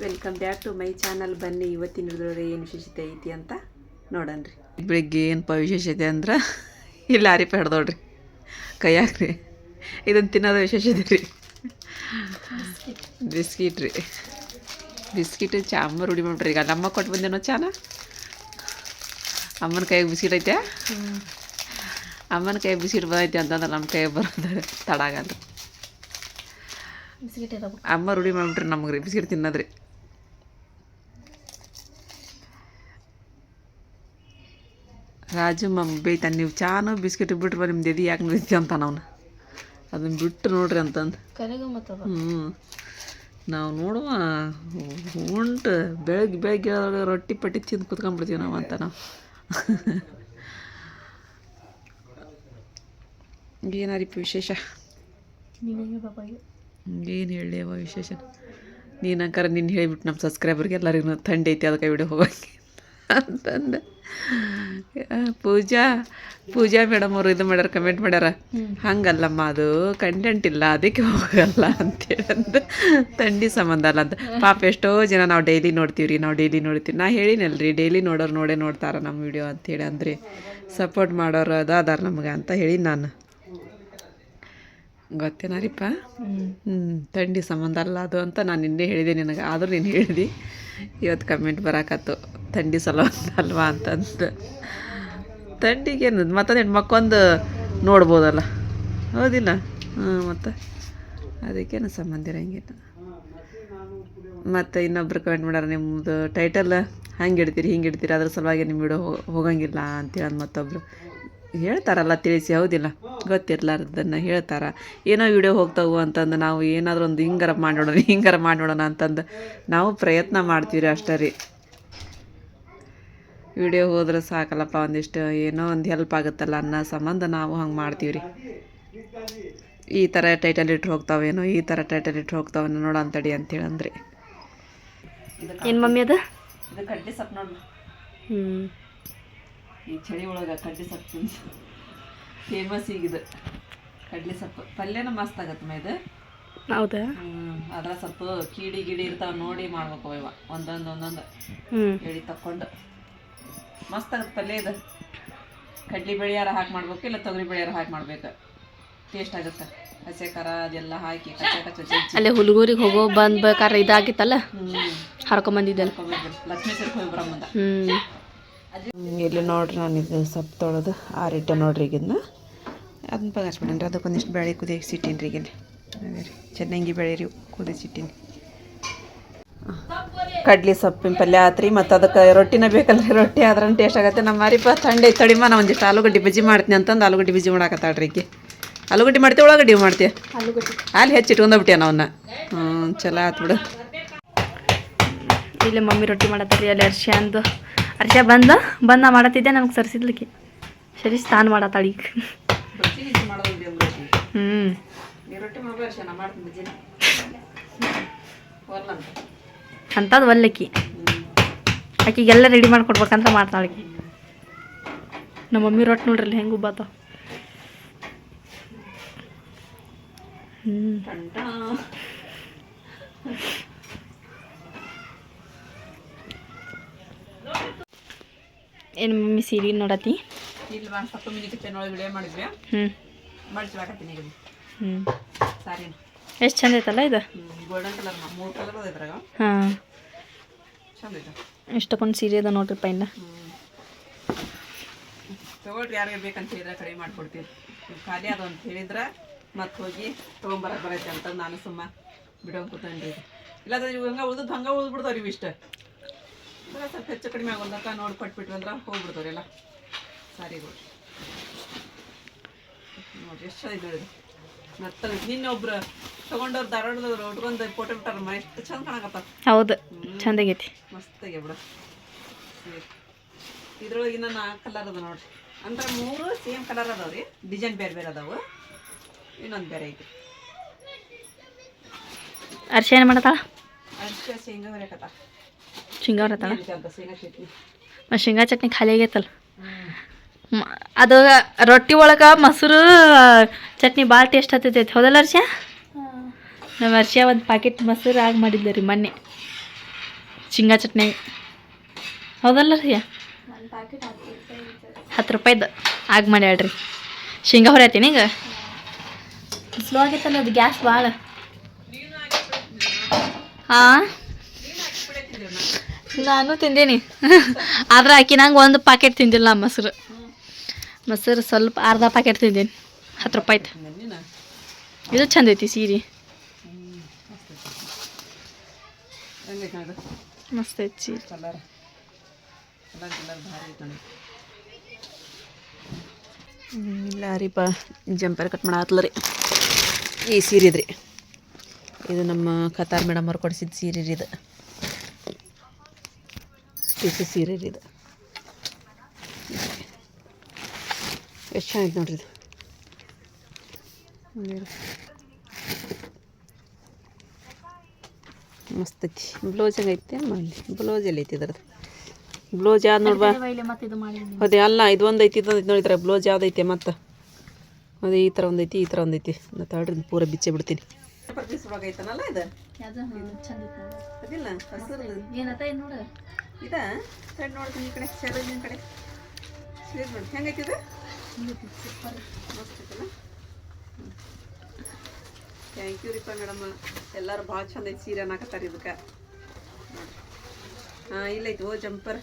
Welcome back to my channel ಬನ್ನಿ ಇವತ್ತಿನ ಏನು ವಿಶೇಷತೆ ಐತಿ ಅಂತ ನೋಡನ್ರಿ. ಬೆಳಿಗ್ಗೆ ಏನಪ್ಪ ವಿಶೇಷತೆ ಅಂದ್ರೆ? ಇಲ್ಲ ಅರಿಪ ಹಿಡ್ದೋಡ್ರಿ. ಕೈಯಾಗ್ರಿ ಇದನ್ನು ತಿನ್ನೋದು ವಿಶೇಷತೆ ರೀ. ಬಿಸ್ಕಿಟ್ ರೀ. ಬಿಸ್ಕಿಟ್ ಚಾ ಅಮ್ಮ ರೂಢಿ ಮಾಡ್ರಿ ಈಗ ನಮ್ಮ ಕೊಟ್ಟು ಬಂದೇನೋ ಚಾನ? ಅಮ್ಮನ ಕೈಯಾಗ ಬಿಸ್ಕಿಟ್ ಐತೆ? ಅಮ್ಮನ ಕೈ ಬಿಸ್ಕಿಟ್ ಬಂದೈತೆ ಅಂತಂದ್ರೆ ನಮ್ಮ ಕೈಗೆ ಬರೋದು ತಡ ಆಗಲ್ಲ ಬಿಸ್ಕಿಟ್ ಇರಬೇಕು ಅಮ್ಮ ರೂಢಿ ಮಾಡ್ಬಿಟ್ರಿ ನಮಗೆ ರೀ. ಬಿಸ್ಕಿಟ್ ತಿನ್ನೋದ್ರಿ. ರಾಜು ಮಮ್ಮ ಬೈತಾನೆ ನೀವು ಚಾನು ಬಿಸ್ಕಿಟ್ ಬಿಟ್ರೆ ನಿಮ್ದು ಎದಿ ಯಾಕೆ ನಡೀತಿ ಅಂತ ಅವನು. ಅದನ್ನ ಬಿಟ್ಟು ನೋಡ್ರಿ ಅಂತಂದು. ಹ್ಞೂ ನಾವು ನೋಡುವ ಉಂಟು ಬೆಳಗ್ಗೆ ಬೆಳಗ್ಗೆ ರೊಟ್ಟಿ ಪಟ್ಟಿ ತಿಂದು ಕುತ್ಕೊಂಡ್ಬಿಡ್ತೀವಿ ನಾವು ಅಂತ ನಾವು. ಏನಾರಿಪ್ಪ ವಿಶೇಷ? ಏನು ಹೇಳೇವ ವಿಶೇಷ? ನೀನು ಅಂಕಾರ ನೀನು ಹೇಳಿಬಿಟ್ಟು ನಮ್ಮ ಸಬ್ಸ್ಕ್ರೈಬರ್ಗೆ ಎಲ್ಲರಿಗೂ ಥಂಡಿ ಐತಿ ಅದಕ್ಕೆ ವಿಡಿಯೋ ಹೋಗಿ ಅಂತಂದೆ ಪೂಜಾ ಪೂಜಾ ಮೇಡಮ್ ಅವರು ಇದು ಮಾಡ್ಯಾರ ಕಮೆಂಟ್ ಮಾಡ್ಯಾರ. ಹಂಗಲ್ಲಮ್ಮ ಅದು ಕಂಟೆಂಟ್ ಇಲ್ಲ ಅದಕ್ಕೆ ಹೋಗಲ್ಲ ಅಂತೇಳಿ ತಂಡಿ ಸಂಬಂಧ ಅಲ್ಲ ಅಂತ. ಪಾಪ ಎಷ್ಟೋ ಜನ ನಾವು ಡೈಲಿ ನೋಡ್ತೀವಿ ರೀ ನಾವು ಡೈಲಿ ನೋಡ್ತೀವಿ. ನಾ ಹೇಳಿನಲ್ರಿ ಡೈಲಿ ನೋಡೋರು ನೋಡೇ ನೋಡ್ತಾರ ನಮ್ಮ ವಿಡಿಯೋ ಅಂತೇಳಿ ಅಂದ್ರಿ. ಸಪೋರ್ಟ್ ಮಾಡೋರು ಅದು ಅದಾರ ನಮ್ಗೆ ಅಂತ ಹೇಳಿ ನಾನು. ಗೊತ್ತೇನಾರಿಪ್ಪ ಹ್ಞೂ ತಂಡಿ ಸಂಬಂಧ ಅಲ್ಲ ಅದು ಅಂತ ನಾನು ನಿನ್ನೆ ಹೇಳಿದೆ ನಿನಗೆ ಆದರೂ ನೀನು ಹೇಳಿದಿ. ಇವತ್ತು ಕಮೆಂಟ್ ಬರಾಕತ್ತು. ಥಂಡಿ ಸಲ ಅಲ್ವಾ ಅಂತಂದು ಥಂಡಿಗೇನು ಮತ್ತೊಂದು ಹೆಣ್ಮಕ್ಕೊಂದು ನೋಡ್ಬೋದಲ್ಲ. ಹೌದಿಲ್ಲ? ಹಾಂ, ಮತ್ತು? ಅದಕ್ಕೇನು ಸಂಬಂಧ ಇರಂಗಿಲ್ಲ. ಮತ್ತು ಇನ್ನೊಬ್ರು ಕಮೆಂಟ್ ಮಾಡ್ಯಾರ ನಿಮ್ಮದು ಟೈಟಲ್ ಹಂಗೆ ಇಡ್ತೀರಿ, ಹಿಂಗೆ ಇಡ್ತೀರಿ, ಅದ್ರ ಸಲುವಾಗಿ ನಿಮ್ಮ ವಿಡಿಯೋ ಹೋಗಂಗಿಲ್ಲ ಅಂತೇಳಿ ಮತ್ತೊಬ್ಬರು ಹೇಳ್ತಾರಲ್ಲ ತಿಳಿಸಿ ಹೌದಿಲ್ಲ? ಗೊತ್ತಿರ್ಲಾರ್ದನ್ನು ಹೇಳ್ತಾರ. ಏನೋ ವಿಡಿಯೋ ಹೋಗ್ತಾವು ಅಂತಂದು ನಾವು ಏನಾದರೂ ಒಂದು ಹಿಂಗಾರ ಮಾಡೋಣ ನೋಡೋಣ ಹಿಂಗಾರ ಮಾಡಿ ನೋಡೋಣ ಅಂತಂದು ನಾವು ಪ್ರಯತ್ನ ಮಾಡ್ತೀವಿ ರೀ ಅಷ್ಟೇ ರೀ. ವಿಡಿಯೋ ಹೋದ್ರೆ ಸಾಕಲ್ಲಪ್ಪ ಒಂದಿಷ್ಟು ಏನೋ ಒಂದು ಹೆಲ್ಪ್ ಆಗುತ್ತಲ್ಲ ಅನ್ನೋ ಸಂಬಂಧ ನಾವು ಹಂಗೆ ಮಾಡ್ತೀವಿ ರೀ ಈ ಥರ ಟೈಟಲ್ ಇಟ್ಟು ಹೋಗ್ತಾವೇನೋ ಈ ಥರ ಟೈಟಲ್ ಇಟ್ಟು ಹೋಗ್ತಾವೇನೋ ನೋಡೋ ಅಂತಡಿ ಅಂತೇಳಿ ಅಂದ್ರೆ ಏನು ಮಮ್ಮಿ ಅದು? ಹ್ಞೂ ಈ ಚಳಿ ಒಳಗೆ ಕಡ್ಲೆ ಸೊಪ್ಪು ಫೇಮಸ್ ಫೇಮಸ್ ಈಗಿದೆ. ಕಡ್ಲೆ ಸೊಪ್ಪು. ಪಲ್ಯನ ಮಸ್ತ್ ಆಗತ್ತಮ್ಮ ಇದು? ಹೌದಾ? ಅದ್ರ ಸ್ವಲ್ಪ ಕೀಡಿ ಗಿಡಿ ಇರ್ತಾವ ನೋಡಿ ಮಾಡ್ಬೇಕು ಇವ ಒಂದೊಂದು ಒಂದೊಂದು. ಹ್ಞೂ ಎಳಿ ತಕ್ಕೊಂಡು. ಮಸ್ತ್ ಆಗತ್ತೆ ಪಲ್ಯ ಇದು. ಕಡ್ಲಿ ಬೆಳೆಯಾರ ಹಾಕಿ ಮಾಡ್ಬೇಕು ಇಲ್ಲ ತೊಗರಿ ಬೆಳೆಯಾರ ಹಾಕಿ ಮಾಡ್ಬೇಕು. ಟೇಸ್ಟ್ ಆಗುತ್ತೆ. ಹಸೆ ಖಾರ ಅದೆಲ್ಲ ಹಾಕಿ ಅಲ್ಲಿ ಹುಲ್ಗೂರಿಗೆ ಹೋಗೋ ಬಂದ್ಬೇಕಾರೆ ಇದಾಗಿತ್ತಲ್ಲ? ಹರ್ಕೊಂಬಂದಿದ್ದಲ್ಲ? ಲಕ್ಷ್ಮೀ ಸರ್ ಹೋಗಿ ಬರಮ್ಮಂದ ಹ್ಞೂ ಇಲ್ಲಿ ನೋಡ್ರಿ ನಾನು ಇದು ಸೊಪ್ಪು ತೊಳೆದು ಆರಿಟ್ಟೆ ನೋಡ್ರಿ ಈಗಿನ ಅದನ್ನ ಪಗಾಸ್ಬಿಡೇನ್ರಿ ಅದಕ್ಕೊಂದಿಷ್ಟು ಬೆಳೆ ಕುದಿಯಕ್ಕೆ ರೀ ಈಗಿನ. ಅದೇ ರೀ ಚೆನ್ನಾಗಿ ಬೆಳೆ ರೀ ಕುದಿಸಿಟ್ಟೀನಿ. ಕಡ್ಲಿ ಸೊಪ್ಪಿನ ಪಲ್ಯ ಆತ್ರಿ ಮತ್ತು ಅದಕ್ಕೆ ರೊಟ್ಟಿನ ಬೇಕಲ್ಲ ರೊಟ್ಟಿ ಆದ್ರೆ ಟೇಸ್ಟ್ ಆಗತ್ತೆ. ನಮ್ಮ ಮಾರಿಪ ಥಂಡಿ ತಡಿಮ ನಾ ಒಂದಿಷ್ಟು ಆಲೂಗಡ್ಡೆ ಬಜ್ಜಿ ಮಾಡ್ತೀನಿ ಅಂತಂದು ಆಲೂಗಡ್ಡೆ ಬಜ್ಜಿ ಮಾಡಾಕತ್ತಾಳ್ರಿ ಈಗ ಆಲೂಗಡ್ಡೆ ಮಾಡ್ತೀವಿ ಉಳ್ಳಾಗಡ್ಡಿ ಮಾಡ್ತೀವಿ ಆಲೂಗಡ್ಡೆ ಅಲ್ಲಿ ಹೆಚ್ಚಿ ಇಟ್ಕೊಂಡೋಗ್ಬಿಟ್ಟೆ ನಾವನ್ನ ಹ್ಞೂ ಚಲೋ ಆತು ಬಿಡು. ಇಲ್ಲಿ ಮಮ್ಮಿ ರೊಟ್ಟಿ ಮಾಡತ್ತಾರಿ ಅಲ್ಲಿ ಅರ್ಶಿ ಅಂದು. ಅರ್ಷ ಬಂದ ಬಂದು ನಾ ಮಾಡತ್ತಿದ್ದೆ ನನಗೆ ಸರ್ಸಿದ್ಲಿಕ್ಕೆ. ಸರಿ ಸ್ನಾನ ಮಾಡತ್ತಾಳ ಈಗ ಹ್ಞೂ ಅಂಥದ್ದು ಒಲ್ಲಕ್ಕಿ. ಆಕಿಗೆಲ್ಲ ರೆಡಿ ಮಾಡ್ಕೊಡ್ಬೇಕಂತ ಮಾಡ್ತಾಳೆ ನಮ್ಮ ಮಮ್ಮಿ ರೊಟ್ಟಿ ನೋಡ್ರಿ ಅಲ್ಲಿ ಹೆಂಗೆ ಹ್ಮ್. ಹ್ಞೂ ಏನು ಮಮ್ಮಿ ಸೀರೆ ನೋಡತಿ ಇಲ್ಲಿ ಮಾಡಿ ಸ್ವಲ್ಪ ಮಿನಿ ಕಿಚನ್ ಒಳಗೆ ವಿಡಿಯೋ ಮಾಡಿದ್ವಿ ಹ್ಞೂ ಮಡ್ಚ್ಲಾಕತ್ತೀನಿ ಈಗ ಹ್ಞೂ ಸಾರಿನ ಎಷ್ಟು ಚಂದ ಐತಲ್ಲ ಇದು? ಗೋಲ್ಡನ್ ಕಲರ್ ಮೂರು ಕಲರ್ ಅದ ಇದ್ರಾಗ. ಹಾಂ. ಚಂದ ಐತೆ? ಇಷ್ಟಕ್ಕೊಂದು ಸೀರೆ ಅದ ನೋಡ್ರಿ ಪೈನ ತಗೊಳ್ರಿ ಯಾರಿಗೆ ಬೇಕಂತ ಹೇಳಿದ್ರೆ ಕಡಿಮೆ ಮಾಡ್ಕೊಡ್ತೀವಿ. ಖಾಲಿ ಅದು ಅಂತ ಹೇಳಿದ್ರೆ ಮತ್ತೆ ಹೋಗಿ ತೊಗೊಂಬರಕ್ಕೆ ಬರತ್ತೆ ಅಂತ ನಾನು ಸುಮ್ಮ ಬಿಡೋ ಕೂತಂಡ್ರಿ ಇಲ್ಲಾಂದ್ರೆ ಇವು ಹಂಗೆ ಉಳ್ದದ್ದು ಹಂಗೆ ಉಳ್ದ್ಬಿಡ್ತಾವ್ರಿ ಇವು ಇಷ್ಟ ಸ್ವಲ್ಪ ಹೆಚ್ಚು ಕಡಿಮೆ ಆಗೋದಕ್ಕ ನೋಡಿ ಕೊಟ್ಬಿಟ್ವಿ ಅಂದ್ರೆ ಹೋಗ್ಬಿಡ್ತಾರೆಲ್ಲ ಎಲ್ಲ. ಸಾರಿಗಳು ನೋಡಿ ಎಷ್ಟು ಇದೆ ಮತ್ತೆ ನಿನ್ನೆ ಒಬ್ರು ತಗೊಂಡವ್ರು ಧಾರವಾಡದವ್ರು ಉಟ್ಕೊಂಡು ಫೋಟೋ ಬಿಟ್ಟಾರಮ್ಮ ಎಷ್ಟು ಚಂದ ಕಾಣಕತ್ತ. ಹೌದು ಚಂದಾಗೈತಿ. ಮಸ್ತಾಗಿ ಬಿಡ. ಇದ್ರೊಳಗೆ ಇನ್ನ ನಾಲ್ಕು ಕಲರ್ ಅದ ನೋಡ್ರಿ. ಅಂದ್ರೆ ಮೂರು ಸೇಮ್ ಕಲರ್ ಅದಾವ್ರಿ ಡಿಸೈನ್ ಬೇರೆ ಬೇರೆ ಅದಾವು. ಇನ್ನೊಂದು ಬೇರೆ ಐತಿ. ಅರ್ಶಿ ಏನು ಮಾಡತ್ತ ಅರ್ಶಿ ಶೇಂಗಾ ಹೊರಕತ್ತ ಶೇಂಗಾ ಬರತ್ತಾಳ ಅಂತ ಶೇಂಗಾ ಚಟ್ನಿ. ಮತ್ತು ಶೇಂಗಾ ಚಟ್ನಿ ಖಾಲಿ ಆಗೈತಲ್ಲ. ಅದು ರೊಟ್ಟಿ ಒಳಗೆ ಮೊಸರು ಚಟ್ನಿ ಭಾಳ ಟೇಸ್ಟ್ ಹತ್ತೈತೈತಿ. ಹೌದಲ್ಲ ಅರ್ಷ ನಮ್ಮ ಅರ್ಷ ಒಂದು ಪ್ಯಾಕೆಟ್ ಮೊಸರು ಆಗಿ ಮಾಡಿದ್ದೆ ರೀ ಮೊನ್ನೆ. ಶೇಂಗಾ ಚಟ್ನಿ. ಹೌದಲ್ಲ ರೀ ಹತ್ತು ರೂಪಾಯ್ದು ಆಗಿ ಮಾಡಿ ಹೇಳ್ರಿ ಶೇಂಗಾ ಹೊರತೀನಿ ಈಗ? ಸ್ಲೋ ಆಗೈತಲ್ಲ ಅದು ಗ್ಯಾಸ್ ಭಾಳ. ಹಾಂ ನಾನು ತಿಂದೀನಿ. ಆದ್ರೆ ಹಾಕಿ ನಂಗೆ ಒಂದು ಪಾಕೆಟ್ ತಿಂದಿಲ್ಲ ಮೊಸರು. ಮೊಸರು ಸ್ವಲ್ಪ ಅರ್ಧ ಪ್ಯಾಕೆಟ್ ತಿಂದೀನಿ. ಹತ್ತು ರೂಪಾಯಿ ಇದು ಚಂದ ಐತಿ ಸೀರೆ. ಮಸ್ತ್ ಐತಿ ಇಲ್ಲ ರೀಪ ಜಂಪರ್ ಕಟ್ ಮಾಡತ್ತಲ್ಲ ರೀ. ಈ ಸೀರೆ ರೀ ಇದು ನಮ್ಮ ಕತಾರ್ ಮೇಡಮ್ ಅವ್ರು ಕೊಡಿಸಿದ ಸೀರೆ ರೀ ಇದು. ಟಿಸು ಸೀರೆ ರೀ ಇದು. ಎಷ್ಟು ಚೆನ್ನಾಗಿದೆ ನೋಡ್ರಿ ಇದು. ಮಸ್ತ್ ಐತಿ ಬ್ಲೌಸ್ ಹೆಂಗೈತೆ ಮಾಡಲಿ ಬ್ಲೌಸ್ ಎಲ್ಲ ಐತಿ ಇದ್ರದ್ದು. ಬ್ಲೌಸ್ ಯಾವ್ದು ನೋಡ್ಬಾ ಮತ್ತೆ ಅದೇ ಅಲ್ಲ ಇದು ಒಂದು ಐತಿ ಇದೊಂದು ಐತಿ ನೋಡಿದ್ರೆ ಬ್ಲೌಸ್ ಯಾವ್ದು ಐತೆ ಮತ್ತೆ? ಅದೇ ಈ ಥರ ಒಂದೈತಿ ಐತಿ ಈ ಥರ ಒಂದೈತಿ ಐತಿ. ನಾ ತಡ್ರಿ ಪೂರ ಬಿಚ್ಚೆ ಬಿಡ್ತೀನಿ. ಐತನಲ್ಲ ಇದು? ಅದಿಲ್ಲ ಹಸಿರು ಏನತ್ತ ನೋಡು? ಇದ? ಸೈಡ್ ನೋಡ್ತೀನಿ ಈ ಕಡೆ ಸೆರಗಿನ ಕಡೆ. ಸೀರೆ ಬಂದು ಹೆಂಗೈತಿ ಇದು? ಮಸ್ತ್ ಐತಲ್ಲ? Thank you Reepa madam. ಎಲ್ಲರೂ ಭಾಳ ಚಂದ ಐತಿ ಸೀರೆ ಅನ್ನಕತ್ತಾರೆ ಇದಕ್ಕೆ. ಹಾಂ ಇಲ್ಲೈತಿ ಓ ಜಂಪರ್.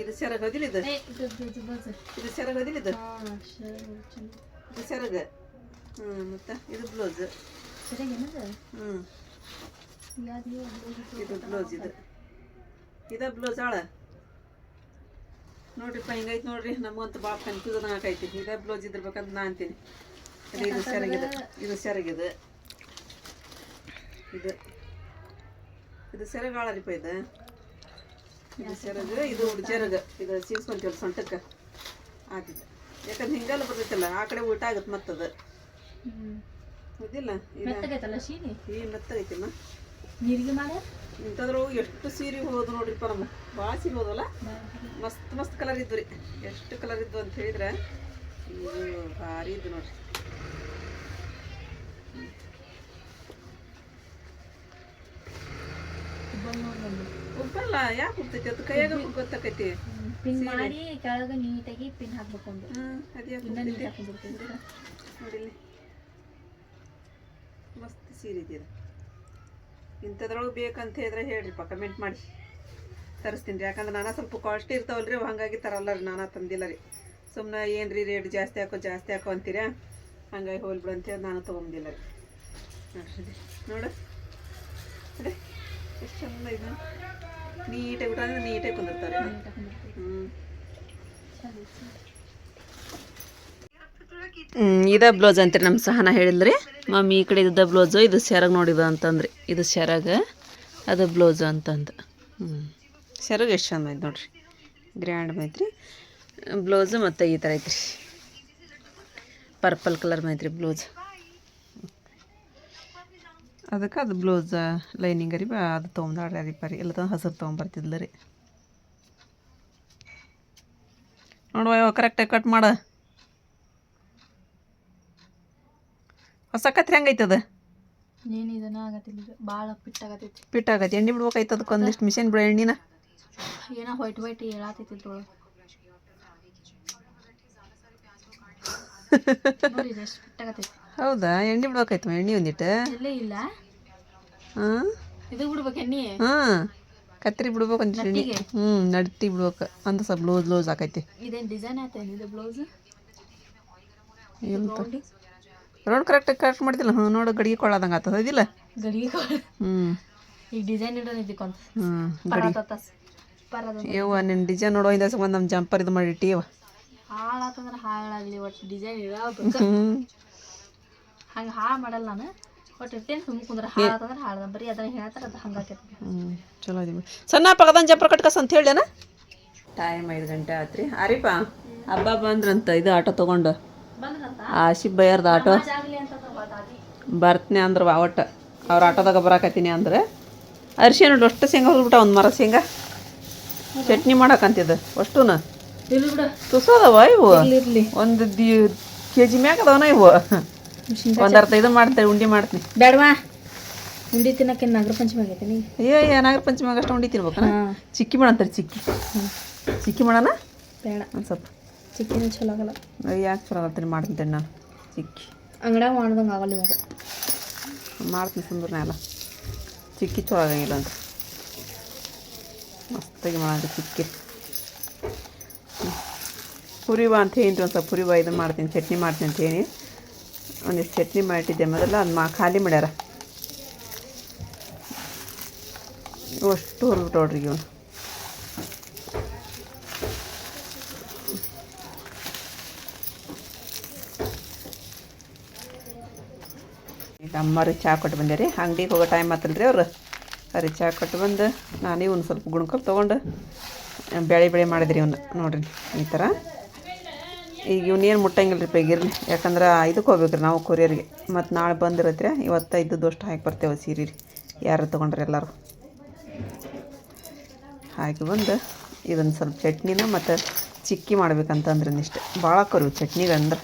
ಇದು ಸೆರಗ ಅದಿಲ್ಲ ಇದು? ಇದು ಸೆರಗ್ ಅದಿಲ್ಲ ಇದು ಇದು? ಸೆರಗ ಹ್ಞೂ ಮತ್ತು? ಇದು ಬ್ಲೌಸ್. ಹ್ಞೂ ಇದು ಬ್ಲೌಸ್ ಇದು. ಇದ ಬ್ಲೌಸ್ ಆಳ ನೋಡ್ರಿಪ್ಪ ಹಿಂಗೈತೆ ನೋಡ್ರಿ. ನಮಗಂತೂ ಭಾಳ ಕನ್ಫ್ಯೂಸ್ ಆಗೈತಿ ಇದೇ ಬ್ಲೌಸ್ ಇದ್ರಬೇಕಂತ ನಾ ಅಂತೀನಿ. ಇದು ಸೆರಗಿದೆ. ಇದು ಸೆರಗಿದೆ. ಇದು. ಇದು ಸೆರಗ ಆಳರಿಪ್ಪ ಇದು. ಇದು ಸೆರಗ ಇದು ಉಡ್ಜೆರಗ ಇದು ಸೀಸ್ಕೊಂತೀವಲ್ಲ ಸೊಂಟಕ್ಕೆ ಆತಿದ್ದು ಯಾಕಂದ್ರೆ ಹಿಂಗೆಲ್ಲ ಬರ್ತೈತಲ್ಲ ಆ ಕಡೆ ಊಟ ಆಗತ್ತೆ ಮತ್ತದ. ಇದು. ಮೆತ್ತಗೈತಲ್ಲ ಶೀನಿ? ಈ ಮೆತ್ತಗೈತಿಮ್ಮ ನೀರಿಗೆ ಮಾಡ ಇಂಥದ್ರೊಳಗೆ ಎಷ್ಟು ಸೀರೆ ಹೋದು ನೋಡ್ರಿಪ್ಪ ನಮ್ಮ ಭಾಳ ಸೀರೆ ಹೋದವಲ್ಲ? ಮಸ್ತ್ ಮಸ್ತ್ ಕಲರ್ ಇದ್ವು ರೀ. ಎಷ್ಟು ಕಲರ್ ಇದ್ವು ಅಂತ ಹೇಳಿದ್ರೆ ಇದು ಭಾರಿ ಇದ್ದು ನೋಡ್ರಿ. ಉಬ್ಬಲ್ಲ ಯಾಕೆ ಉಬ್ತೈತಿ ಅದು ಕೈಯಾಗ ಗೊತ್ತಾಕೈತಿ. ಪಿನ್ ಮಾಡಿ ಕೆಳಗೆ ನೀಟಾಗಿ ಪಿನ್ ಹಾಕ್ಬೇಕು ಅಂತ? ನೋಡಿಲ್ಲಿ. ಮಸ್ತ್ ಸೀರೆ ಇದು. ಇಂಥದ್ರೊಳಗೆ ಬೇಕಂತ ಹೇಳಿದ್ರೆ ಹೇಳ್ರಿಪ್ಪ ಕಮೆಂಟ್ ಮಾಡಿ. ತರಿಸ್ತೀನಿ ರೀ. ಯಾಕಂದ್ರೆ ನಾನು ಸ್ವಲ್ಪ ಕಾಸ್ಟ್ ಇರ್ತಾವಲ್ಲ ರೀ ಹಂಗಾಗಿ ತರಲ್ಲ ರೀ, ನಾನು ತಂದಿಲ್ಲ ರೀ. ಸುಮ್ಮನೆ ಏನು ರೀ ರೇಟ್ ಜಾಸ್ತಿ ಹಾಕೋ ಜಾಸ್ತಿ ಹಾಕೋ ಅಂತೀರಾ? ಹಂಗಾಗಿ ಹೋಲ್ಬಿಡು ಬಿಡು ಅಂತೇಳಿ ನಾನು ತೊಗೊಂಡಿಲ್ಲ ರೀ. ನೋಡ್ರಿ. ನೋಡು. ಅದೇ, ಎಷ್ಟು ಚಂದ ಇದು. ನೀಟಾಗಿ ಬಿಟ್ರೆ ನೀಟಾಗಿ ಕುಂದಿರ್ತಾರೆ. ಹ್ಞೂ ಇದ ಬ್ಲೌಸ್ ಅಂತೀರಿ ನಮ್ಮ ಸಹನ ಹೇಳಿದ್ರಿ. ಮಮ್ಮಿ ಈ ಕಡೆ ಇದ್ದ ಬ್ಲೌಸು, ಇದು ಸೆರಗ್ ನೋಡಿದ ಅಂತಂದ್ರಿ. ಇದು ಸೆರಗ ಅದು ಬ್ಲೌಸು ಅಂತಂದು. ಹ್ಞೂ ಎಷ್ಟು ಚಂದ ಐತೆ ನೋಡ್ರಿ. ಗ್ರ್ಯಾಂಡ್ ಮೈತ್ರಿ. ಬ್ಲೌಸು ಮತ್ತು ಈ ಥರ ಐತ್ರಿ. Purple colour Maitri blouse. ಅದಕ್ಕೆ ಅದು ಬ್ಲೌಸ್ ಲೈನಿಂಗ್ ರೀ ಅದು ತೊಗೊಂಡಾಡ್ರಿ ರೀ ಪರಿ. ಎಲ್ಲ ತಂದು ಹಸಿರು ತೊಗೊಂಬರ್ತಿದ್ಲ ರೀ. ನೋಡುವ ಕರೆಕ್ಟಾಗಿ ಕಟ್ ಮಾಡ. ಹೊಸ ಕತ್ರಿ ಹೆಂಗೈತದ ಏನು ಇದನ್ನ ಆಗತ್ತಿಲ್ಲ ಇದು. ಭಾಳ ಪಿಟ್ ಆಗತೈತಿ ಪಿಟ್ ಆಗತ್ತೆ. ಎಣ್ಣೆ ಬಿಡ್ಬೇಕಾಯ್ತು ಅದಕ್ಕೆ ಒಂದಿಷ್ಟು ಮಿಷಿನ್ ಬಿಡ ಎಣ್ಣಿನ. ಏನೋ ವೈಟ್ ವೈಟ್ ಹೇಳತೈತಿ ಇದ್ರೊಳಗೆ ನೋಡಿ ಇದು ಎಷ್ಟು ಪಿಟ್ ಆಗತೈತಿ ಹೌದಾ? ಎಣ್ಣೆ ಬಿಡ್ಬೇಕಾಯ್ತು ಎಣ್ಣೆ ಒಂದಿಟ್ಟು? ಎಲ್ಲೇ ಇಲ್ಲ. ಹಾಂ ಇದು ಬಿಡ್ಬೇಕು ಎಣ್ಣೆ. ಹಾಂ. ಕತ್ರಿ ಬಿಡ್ಬೇಕು ಒಂದಿಷ್ಟು ಎಣ್ಣೆ? ಹ್ಞೂ ನಡ್ತಿ ಬಿಡ್ಬೇಕು. ಅಂತ ಸ್ವಲ್ಪ ಬ್ಲೌಸ್ ಬ್ಲೌಸ್ ಹಾಕೈತಿ ಇದೇನು ಡಿಸೈನ್ ಆಯ್ತೇನು ಇದು ಬ್ಲೌಸ್ ಎಂತ? ರೌಂಡ್ ಕರೆಕ್ಟ್ ಕರೆಕ್ಟ್ ಮಾಡ್ತಿಲ್ಲ ಹ್ಞೂ ನೋಡು ಗಡಿಗೆ ಕೊಳ್ಳಾದಂಗೆ ಆಗ್ತದೆ. ಇದಿಲ್ಲ? ಗಡಿಗೆ. ಹ್ಞೂ ಈಗ ಡಿಸೈನ್ ಇಡೋಣ ಇದಕ್ಕೊಂದು ಹ್ಞೂ ಗಡಿ. ಇವ ನಿನ್ನ ಡಿಸೈನ್ ನೋಡೋ ಇಂದ ಒಂದು ನಮ್ಮ ಜಂಪರ್ ಇದು ಮಾಡಿ ಇಟ್ಟಿವ ಹಾಳಾತಂದ್ರೆ ಹಾಳಾಗಲಿ ಒಟ್ಟು ಡಿಸೈನ್ ಇಡಬೇಕು ಹ್ಞೂ ಹಂಗೆ ಹಾಳು ಮಾಡಲ್ಲ ನಾನು. ಒಟ್ಟು ಇರ್ತೇನೆ ಸುಮ್ಮನೆ ಕುಂದ್ರೆ ಹಾಳಾತಂದ್ರೆ ಹಾಳ್ದ. ಬರೀ ಅದನ್ನ ಹೇಳ್ತಾರೆ ಅದು ಹಂಗಾಕೈತಿ ಹ್ಞೂ ಚಲೋ ಇದೀವಿ ಸಣ್ಣ ಪಕ್ಕದ ಜಂಪರ್ ಕಟ್ಕಸ್ ಅಂತ ಹೇಳ್ಯಾನ ಟೈಮ್ ಐದು ಗಂಟೆ ಆತ್ರಿ. ಅರಿಪ ಹಬ್ಬ ಬಂದ್ರಂತ ಇದು ಆಟೋ ತೊಗೊಂಡು. ಆಶಿ ಬೈಯರ್ದ ಆಟೋ. ಬರ್ತೀನಿ ಅಂದ್ರೆ ಒಟ್ಟು. ಅವ್ರ ಆಟೋದಾಗ ಬರಾಕತ್ತೀನಿ ಅಂದ್ರೆ. ಅರಿಶಿನ ನೋಡಿ ಅಷ್ಟು ಶೇಂಗಾ ಹೋಗ್ಬಿಟ್ಟ ಒಂದು ಮರ ಶೇಂಗಾ. ಚಟ್ನಿ ಮಾಡಕ್ಕಂತಿದ್ದು ಅಷ್ಟೂನ. ತುಸೋದವ ಇವು? ಒಂದು ದಿ ಕೆ ಜಿ ಮ್ಯಾಗ ಅದಾವನ ಇವು? ಒಂದು ಅರ್ಧ ಇದು ಮಾಡ್ತೇವೆ ಉಂಡಿ ಮಾಡ್ತೀನಿ. ಬೇಡವಾ ಉಂಡಿ ತಿನ್ನಕ್ಕೆ ನಾಗರ ಪಂಚಮಿ ಆಗೈತೆ ನೀ ಏ ಏನಾಗ್ರ ಪಂಚಮಾಗ ಅಷ್ಟು ಉಂಡಿ ತಿನ್ಬೇಕ ಚಿಕ್ಕಿ ಮಾಡಂತಾರೆ ಚಿಕ್ಕಿ. ಚಿಕ್ಕಿ ಮಾಡೋಣ? ಬೇಡ. ಒಂದು ಸ್ವಲ್ಪ. ಚಿಕ್ಕಿನ ಚಲೋ ಆಗಲ್ಲ. ಯಾಕೆ ಚಲೋ ಆಗತ್ತೀನಿ ಮಾಡ್ತೀನಿ ನಾನು. ಚಿಕ್ಕಿ. ಅಂಗಡ್ಯಾಗ ಮಾಡ್ದಂಗೆ ಆಗಲ್ಲ ಇವಾಗ. ಮಾಡ್ತೀನಿ ಸುಂದರನೇ ಅಲ್ಲ. ಚಿಕ್ಕಿ ಚಲೋ ಆಗಂಗಿಲ್ಲ ಅಂತ. ಮಸ್ತಾಗಿ ಮಾಡೋದು ಚಿಕ್ಕಿ. ಪುರಿ ಬಾ ಅಂತ ಹೇಳಿದ್ರಿ ಒಂದು ಸ್ವಲ್ಪ ಪುರಿ ಬಾ ಇದನ್ನು ಮಾಡ್ತೀನಿ ಚಟ್ನಿ ಮಾಡ್ತೀನಿ ಅಂತ ಹೇಳಿ. ಒಂದಿಷ್ಟು ಚಟ್ನಿ ಮಾಡಿಟ್ಟಿದ್ದೆ ಮೊದಲ ಅದು ಮಾ ಖಾಲಿ ಮಾಡ್ಯಾರ. ಅಷ್ಟು ಹೊರ್ಬಿಟ್ಟು ನೋಡ್ರಿ ಇವನು ಈಗ ಅಮ್ಮರಿಗೆ ಚಹಾ ಕೊಟ್ಟು ಬಂದೆ ರೀ. ಅಂಗಡಿಗೆ ಹೋಗೋ ಟೈಮ್ ಆತಲ್ರಿ ಅವ್ರು. ಅವ್ರಿಗೆ ಚಹಾ ಕೊಟ್ಟು ಬಂದು ನಾನು ಒಂದು ಸ್ವಲ್ಪ ಗುಣಕಲ್ ತೊಗೊಂಡು ಬೇಳೆ ಬೇಳೆ ಮಾಡಿದ್ರಿ ಇವನು. ನೋಡ್ರಿ ಈ ಥರ. ಈಗ ಇವನೇನು ಮುಟ್ಟಂಗಿಲ್ಲ ರೀ ಯಾಕಂದ್ರೆ ಇದಕ್ಕೆ ಹೋಗ್ಬೇಕ್ರಿ ನಾವು ಕೊರಿಯರ್ಗೆ. ಮತ್ತು ನಾಳೆ ಬಂದಿರತ್ರಿ ಇವತ್ತು ಇದ್ದದ್ದು ಅಷ್ಟು ಹಾಕಿ ಬರ್ತೇವೆ ಸೀರೆ ರೀ. ಯಾರು ತೊಗೊಂಡ್ರಿ ಎಲ್ಲರೂ. ಹಾಕಿ ಬಂದು ಇದನ್ನು ಸ್ವಲ್ಪ ಚಟ್ನಿನ ಮತ್ತು ಚಿಕ್ಕಿ ಮಾಡ್ಬೇಕಂತಂದ್ರೆ ಇಷ್ಟು ಭಾಳ ಕರು ಚಟ್ನಿಗೆ ಅಂದ್ರೆ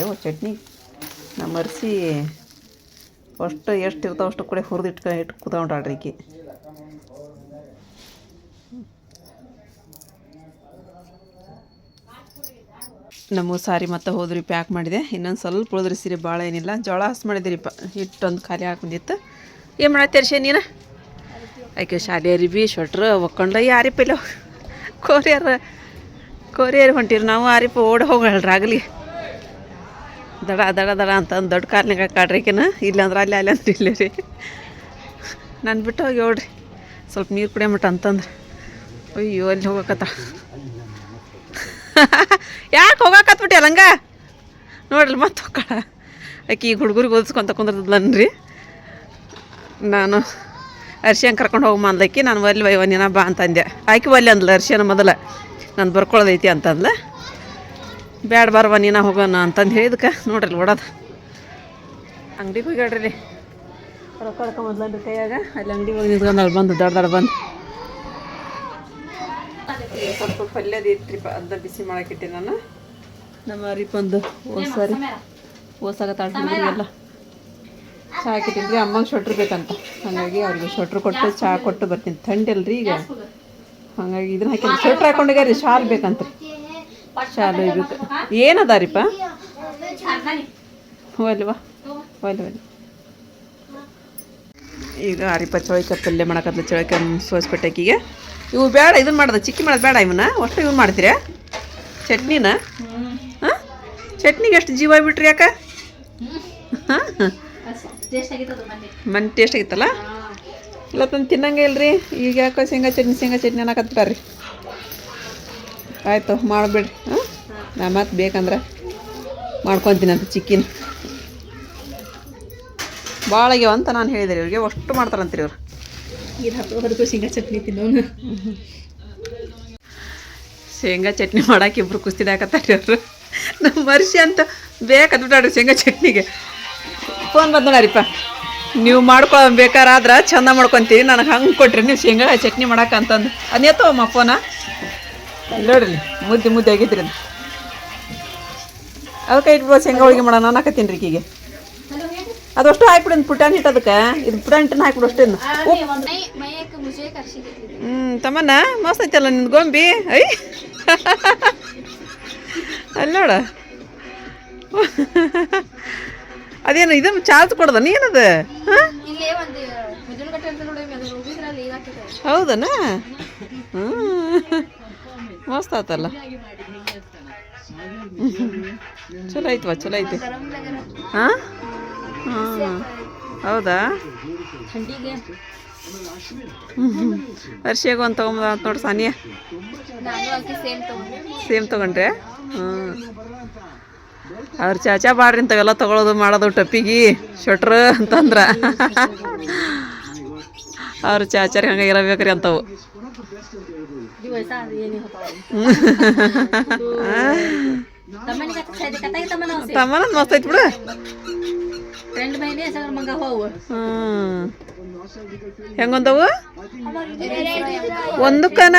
ಅವು ಚಟ್ನಿ. ನಮ್ಮ ಅರ್ಸಿ ಅಷ್ಟು ಎಷ್ಟು ಇರ್ತಾವೆ ಅಷ್ಟು ಕೂಡ ಹುರಿದು ಇಟ್ಕ ಇಟ್ಟು ಕೂತ್ಕೊಂಡ್ರಿ ಈಕಿ ನಮ್ಮ ಸಾರಿ ಮತ್ತೆ ಹೋದ್ರಿ, ಪ್ಯಾಕ್ ಮಾಡಿದೆ. ಇನ್ನೊಂದು ಸ್ವಲ್ಪ ಉಳಿದ್ರಿ ಸೀರೆ ಭಾಳ ಏನಿಲ್ಲ. ಜೋಳ ಹಸ್ ಮಾಡಿದಿರಿಪ್ಪ ಹಿಟ್ಟೊಂದು ಖಾಲಿ ಹಾಕೊಂಡಿತ್ತು. ಏನು ಮಾಡತ್ತೀರಿ ನೀನು? ಆಯ್ಕೆ, ಶಾಲೆ ಅರಿಬಿ ಸ್ವೆಟ್ರ್ ಒಕ್ಕೊಂಡ, ಯಾರಿ ಇಲ್ಲ ಕೋರಿಯರ್ ಕೋರಿಯರ್ ಹೊಂಟಿರಿ ನಾವು, ಆರಿಪ ಓಡಿ ಹೋಗಲ್ರಾಗಲಿ. ದಡ ದಡ ದಡ ಅಂತ ಒಂದು ದೊಡ್ಡ ಕಾರ್ನಾಗ ಕಾಡ್ರಿಕಿನ. ಇಲ್ಲಾಂದ್ರೆ ಅಲ್ಲಿ ಅಲ್ಲಿ ಅಂದ್ರೆ ಇಲ್ಲೇ ರೀ. ನಾನು ಬಿಟ್ಟು ಹೋಗಿ ಹೇಳ್ರಿ ಸ್ವಲ್ಪ ನೀರು ಕುಡಿಯಮಟ ಅಂತಂದ್ರೆ. ಅಯ್ಯೋ, ಅಲ್ಲಿ ಹೋಗಕತ್ತ. ಯಾಕೆ ಹೋಗಾಕತ್ಬಿಟ್ಟಿ ಅಲ್ಲಂಗ ನೋಡ್ರಿ ಮತ್ತೆ ಹೋಗ್ಕಳ. ಆಕೆ ಈಗ ಹುಡುಗರಿಗೆ ಓದಿಸ್ಕೊಂತ ಕುಂದ್ರದಲ್ಲನ್ರಿ ನಾನು ಅರ್ಶಿಯನ್ ಕರ್ಕೊಂಡು ಹೋಗಿ ಅಂದ್ಲಕ್ಕಿ ನಾನು ಒಲ್ಲಿ ಒಂದಿನ ಬಾ ಅಂತಂದೆ. ಆಕೆ ಒಲ್ಲಿ ಅಂದ್ಲ ಅರ್ಶಿಯನ ಮೊದಲ. ನಾನು ಬರ್ಕೊಳ್ಳೋದೈತಿ ಅಂತಂದ್ಲ. ಬ್ಯಾಡ ಬಾರವ ನೀನ ಹೋಗೋಣ ಅಂತಂದು ಹೇಳಿದಕ್ಕೆ ನೋಡ್ರಿ ಓಡೋದು. ಅಂಗಡಿಗೆ ಹೋಗ್ಯಾಡ್ರಿ ರೊಕ್ಕ ಕಳ್ಕೊಂಬಂದ್ಲನ್ರಿ ಕೈಯಾಗ. ಅಲ್ಲಿ ಅಂಗಡಿಗೆ ಹೋಗಿ ನಿಂತ್ಕೊಂಡು ಅಲ್ಲಿ ಬಂದು ದಡ ದಡ ಬಂದು. ಸ್ವಲ್ಪ ಪಲ್ಯದ ಇಟ್ರಿಪ್ಪ ಅದ ಬಿಸಿ ಮಾಡಕ್ಕಿಟ್ಟೆ ನಾನು. ನಮ್ಮ ಅರಿಪಂದು ಓಸಾರಿ ತಂಡ ಎಲ್ಲ. ಚಹಾ ಹಾಕಿಟ್ಟಿದ್ರಿ ಅಮ್ಮಂಗೆ ಸ್ವೆಟ್ರ್ ಬೇಕಂತ. ಹಾಗಾಗಿ ಅವ್ರಿಗೆ ಸ್ವೆಟ್ರ್ ಕೊಟ್ಟು ಚಹಾ ಕೊಟ್ಟು ಬರ್ತೀನಿ. ಥಂಡಿ ಅಲ್ರಿ ಈಗ. ಹಾಗಾಗಿ ಇದನ್ನ ಹಾಕಿ ಹಾಕೊಂಡಿಗೆ ರೀ ಶಾಲ್ ಬೇಕಂತ್ರಿ. ಶಾಲು ಬೇಕು ಏನದಾರಿಪ್ಪ? ಒಲ್ವಾ ಈಗ ಅರಿಪ ಚೌಳಿಕಾಯಿ ಪಲ್ಯ ಮಾಡಕತ್ಲ ಚೌಳಿಕಾಯಿ ಸೋಸ್ಕೊಟ್ಟೆಕಿಗೆ ಇವು ಬೇಡ ಇದನ್ನ ಮಾಡ್ದೆ ಚಿಕ್ಕಿ ಮಾಡೋದು ಬೇಡ ಇವನ್ನ. ಅಷ್ಟು ಇವ್ನು ಮಾಡ್ತೀರಾ? ಚಟ್ನಿನ? ಹಾಂ? ಚಟ್ನಿಗೆ ಎಷ್ಟು ಜೀವ ಬಿಟ್ರಿ ಯಾಕೆ? ಹಾಂ? ಮನೆ ಟೇಸ್ಟ್ ಆಗಿತ್ತಲ್ಲ? ಇಲ್ಲ ತಂದು ತಿನ್ನಂಗೆ ಇಲ್ರಿ. ಈಗ ಯಾಕೋ ಶೇಂಗಾ ಚಟ್ನಿ ಶೇಂಗಾ ಚಟ್ನಿ ಅನ್ನಕತ್ತಾರ್ರಿ ಆಯಿತು ಮಾಡಿಬಿಡ್ರಿ. ಹಾಂ? ನಾ ಮತ್ತೆ ಬೇಕಂದ್ರೆ ಮಾಡ್ಕೊತೀನಿ ಅಂತ ಚಿಕ್ಕಿನ. ಭಾಳ ಆಗ್ಯಾವ ಅಂತ ನಾನು ಹೇಳಿದೆ ರೀ ಇವ್ರಿಗೆ. ಅಷ್ಟು ಮಾಡ್ತಾರಂತೀರಿ ಇವ್ರು. ಇದು ಶೇಂಗಾ ಚಟ್ನಿ ತಿನ್ನೋನು. ಶೇಂಗಾ ಚಟ್ನಿ ಮಾಡಕ್ಕೆ ಇಬ್ರು ಕುಸ್ತಿದಾಕತ್ತಾರೆ ಅವರು ನಮ್ಮ ಮರ್ಷಿ ಅಂತ ಬೇಕಂದ್ಬಿಟ್ಟಾಡ್ರಿ ಶೇಂಗಾ ಚಟ್ನಿಗೆ. ಫೋನ್ ಬಂದ ನೋಡ್ರಿಪ್ಪ. ನೀವು ಮಾಡ್ಕೊ ಬೇಕಾರಾದ್ರೆ ಚಂದ ಮಾಡ್ಕೊತೀರಿ. ನನಗೆ ಹಂಗೆ ಕೊಟ್ರಿ ನೀವು ಶೇಂಗಾ ಚಟ್ನಿ ಮಾಡಕ್ಕೆ ಅಂತಂದು. ಅದೇತವಮ್ಮ ಫೋನ? ನೋಡ್ರಿ ಮುದ್ದೆ ಮುದ್ದೆ ಆಗಿದ್ರಿ ಅದು. ಅದಕ್ಕೆ ಇಟ್ಬ ಶೇಂಗಾ ಹೋಳಿಗೆ ಮಾಡೋಣ ಅನ್ನಕತ್ತೀನಿ ರೀ ಈಗ ಅದಷ್ಟು ಹಾಕ್ಬಿಡಿ ಪುಟಾಣಿ ಹಿಟ್ಟು ಅದಕ್ಕೆ. ಇದು ಪುಟಾಣಿ ಹಿಟ್ಟನ್ನ ಹಾಕ್ಬಿಡು ಅಷ್ಟೇನು ಹ್ಞೂ ತಮ್ಮನ ಮಸ್ತ್ ಐತಲ್ಲ ನಿನ್ನ ಗೊಂಬಿ? ಐ. ಅಲ್ಲಿ ನೋಡ. ಅದೇನು ಇದನ್ನು ಚಾರ್ಜ್ ಕೊಡ್ದ? ನೀನದು? ಹಾಂ? ಹೌದನ? ಹ್ಞೂ ಮಸ್ತ್ ಆತಲ್ಲ. ಚಲೋ ಐತವ, ಚಲೋ ಐತೆ. ಹಾಂ? ಹಾಂ. ಹೌದಾ? ಹ್ಞೂ ಒಂದು ತೊಗೊಂಬ ನೋಡಿ ಸಾನಿಯಾ. ಸೇಮ್ ತಗೊಂಡ್ರೆ? ಹ್ಞೂ ಅವ್ರ ಚಾಚಾ ಬಾಡ್ರಿ ಇಂಥವೆಲ್ಲ ತೊಗೊಳೋದು ಮಾಡೋದು ಟಪ್ಪಿಗೆ ಶ್ವೆಟ್ರ್ ಅಂತಂದ್ರೆ. ಅವ್ರ ಚಾಚಾರಿ ಹಂಗೆ ಇರಬೇಕ್ರಿ ಅಂತವು. ಹೇಸಾದೆ ಇಲ್ಲಿ ಹೋಗಲಿ ಬಿಡು ಟ್ರೆಂಡ್ ಮೇಲೆ ಅದರ ಒಂದು ಕಣ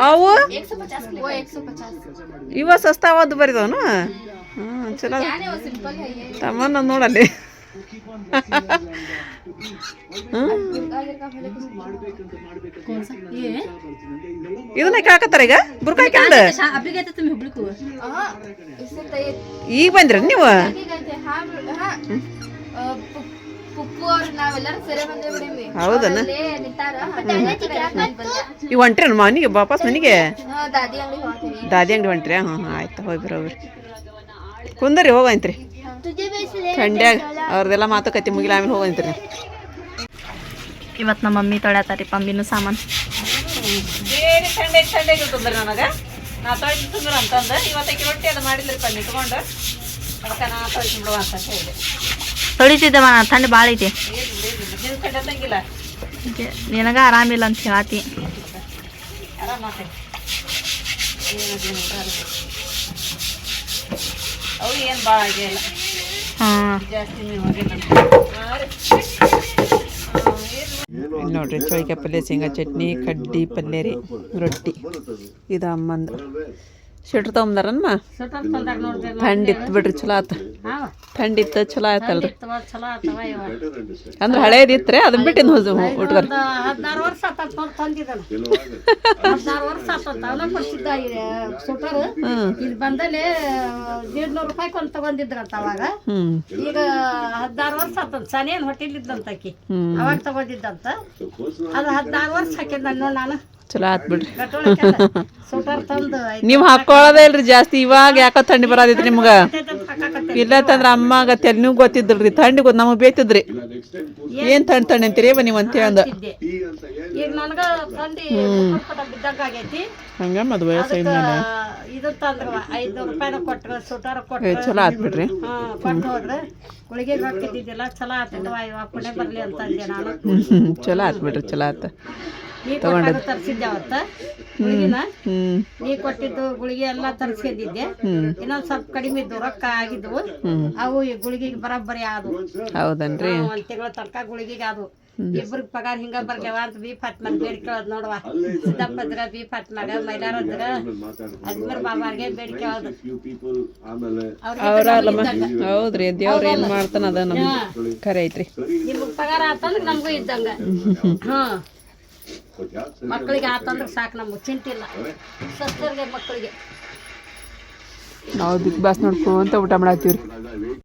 ಆವು 150 ಓ 150 ಇವ ಸಸ್ತಾವದು ಬರೆದವನ? ಹ ಚನ್ನಾಗಿದೆ ತಮನ್ನ ನೋಡಲಿ ಇದನ್ನ ಹಾಕತ್ತಾರ ಈಗ? ಬುರ್ಕ ಹಾಕೊಂಡ ಈಗ ಬಂದ್ರಿ ನೀವು? ಹೌದನ? ಇವ್ ಹೊಂಟ್ರಿ ಮನೆಗೆ ವಾಪಸ್ ಮನೆಗೆ? ದಾದಿ ಅಂಗಡಿ ಹೊಂಟ್ರಿ ಹಾಂ ಹಾಂ ಆಯ್ತು ಹೋಗಿ ಬರೋಬ್ರಿ ಕುಂದರಿ ಹೋಗಂತ್ರಿ ಥಂಡ್ಯಾಗ ಅವ್ರದ್ದೆಲ್ಲ ಮಾತುಕತೆ ಮುಗಿಲ ಆಮೇಲೆ ಹೋಗಂತ್ರಿ ಇವತ್ತು ನಮ್ಮ ಮಮ್ಮಿ ತೊಳ್ಯಾತಾರಿ ಪಂಬಿನ ಸಾಮಾನು. ನನಗೆ. ನಾ ತೊಳೆದು ತುಂಬ್ರ ಅಂತಂದು. ಇವತ್ತಕ್ಕೆ ರೊಟ್ಟಿ ಅದು ಮಾಡಿದ್ರಿ ಪನ್ನಿ ಇಟ್ಕೊಂಡು ಅದಕ್ಕೆ ನಾ ಅಂತ ಹೇಳಿದೆ. ತೊಳಿತಿದ್ದವ ಥಂಡಿ ಭಾಳ ಐತಿ. ನಿನಗ ಆರಾಮಿಲ್ಲ ಅಂತ ಹೇಳತಿ. ಆರಾಮ ಅವು ಏನು ಭಾಳ ಆಗಿಲ್ಲ ಹಾಂ. ಜಾಸ್ತಿ ನೋಡ್ರಿ ಚೌಳಿಕಾಯಿ ಪಲ್ಯ ಶೇಂಗಾ ಚಟ್ನಿ ಕಡ್ಡಿ ಪಲ್ಯ ರೀ ರೊಟ್ಟಿ. ಇದು ಅಮ್ಮಂದು. ಶೆಟ್ರ್ ಥಂಡ್ ಇತ್ತು ಬಿಡ್ರಿ ಚಲೋ ಆತ. ಇತ್ತು ಚಲೋ ಆಯ್ತಲ್ರಿ ಅಂದ್ರೆ ಹಳೇದಿತ್ರೆ ಅದನ್ನ ಬಿಟ್ಟಿನ ಹೋದ ಹುಟ್ಗರ್ ಹದಿನಾರು ವರ್ಷ ಆತ ತಂದಿದ್ದಾನ ಹದಿನಾರು ವರ್ಷ ಬಂದಲ್ಲಿ ದೇಡ್ನೂರು ರೂಪಾಯಿ ಕೊಂಡು ತಗೊಂಡಿದ್ರಂತ ಅವಾಗ. ಈಗ ಹದಿನಾರು ವರ್ಷ ಆತಂತ ಸನೇನ್ ಹೊಟ್ಟಿಲಿದ್ದಂತ ಆಕಿ. ಅವಾಗ ತಗೊಂಡಿದ್ದಂತ. ಅದು ಹದಿನಾರು ವರ್ಷ ಹಾಕಿದ್ದ ನೋಡ್ ನಾನು. ಚಲೋ ಆತ್ ಬಿಡ್ರಿ. ನೀವು ಹಾಕೊಳ್ಳೋದೇ ಇಲ್ರಿ ಜಾಸ್ತಿ. ಇವಾಗ ಯಾಕೋ ಥಂಡಿ ಬರೋದಿತ್ರಿ ನಿಮ್ಗೆ? ಇಲ್ಲತ್ತಂದ್ರೆ ಅಮ್ಮಗ ತೆಲ್ ನೀವು ಗೊತ್ತಿದ್ದಿಲ್ರಿ ಥಂಡಿ ಗೊತ್ತು ನಮಗೆ ಬೇತಿದ್ರಿ ಏನು ಥಂಡ್ ಥಂಡ್ ಅಂತೀರಿ ಬಾ ನೀವು ಅಂತ ಹೇಳ್ದ ಇದ್ದೆ ಈಗ ನನಗ ತಂದಿ ಪಟ ಬಿದ್ದಂಗ ಆಗೈತಿ. ಹಂಗ ಕೊಟ್ರ ಚಲೋ ಆತ್ ಬಿಡ್ರಿ. ಚಲೋ ಆತ್ ಬಿಡ್ರಿ ಚಲೋ ಆತ್. ನೀ ಕೊಟ್ಟಾಗ ತರ್ಸಿದ್ದೆ ಅವತ್ತ. ಗುಳಿಗಿನ? ನೀ ಕೊಟ್ಟಿದ್ದು ಗುಳಿಗೆ ಎಲ್ಲ ತರಿಸ್ಕೊಂಡಿದ್ದೆ ಇನ್ನೊಂದ್ ಸ್ವಲ್ಪ ಕಡಿಮೆ ಇದ್ದು ರೊಕ್ಕ ಆಗಿದ್ವು. ಅವು ಈ ಗುಳಿಗೆಗೆ ಬರೋಬ್ಬರಿ ಆದವು. ಹೌದನ್ರಿ. ಒಂದ್ ತಿಂಗಳ ತನಕ ಗುಳಿಗೆಗೆ ಆದವು. ಇಬ್ರಿಗೆ ಪಗಾರ ಹಿಂಗ ಬರ್ಲೇವ ಅಂತ ಬಿ ಫಾತ್ಮನ್ ಬೇಡಿಕೊಳ್ಳೋದು ನೋಡುವ. ಸಿದ್ದಪ್ಪದ್ರ ಬಿ ಫಾತ್ಮಾಗ ಮೈಲಾರದ್ರ ಅಜ್ಮರ್ ಬಾಬಾರ್ಗೆ ಬೇಡಿಕೊಳ್ಳೋದು ಹೌದ್ರಿ ದೇವ್ರ ಏನ್ ಮಾಡ್ತಾನ ಅದ ನಮ್ ಕರೆ ಐತ್ರಿ. ನಿಮ್ಗೆ ಪಗಾರ ಆತಂದ್ರ ನಮಗೂ ಇದ್ದಂಗ. ಹಾ. ಮಕ್ಕಳಿಗೆ ಆತಂದ್ರೆ ಸಾಕು ನಮ್ಮ ಚಿಂತಿಲ್ಲ ಸಸ್ತರಿಗೆ ಮಕ್ಕಳಿಗೆ ನಾವು ಬಿಗ್ ಬಾಸ್ ನೋಡ್ಕೊಂತ ಊಟ ಮಾಡತ್ತೀವ್ರಿ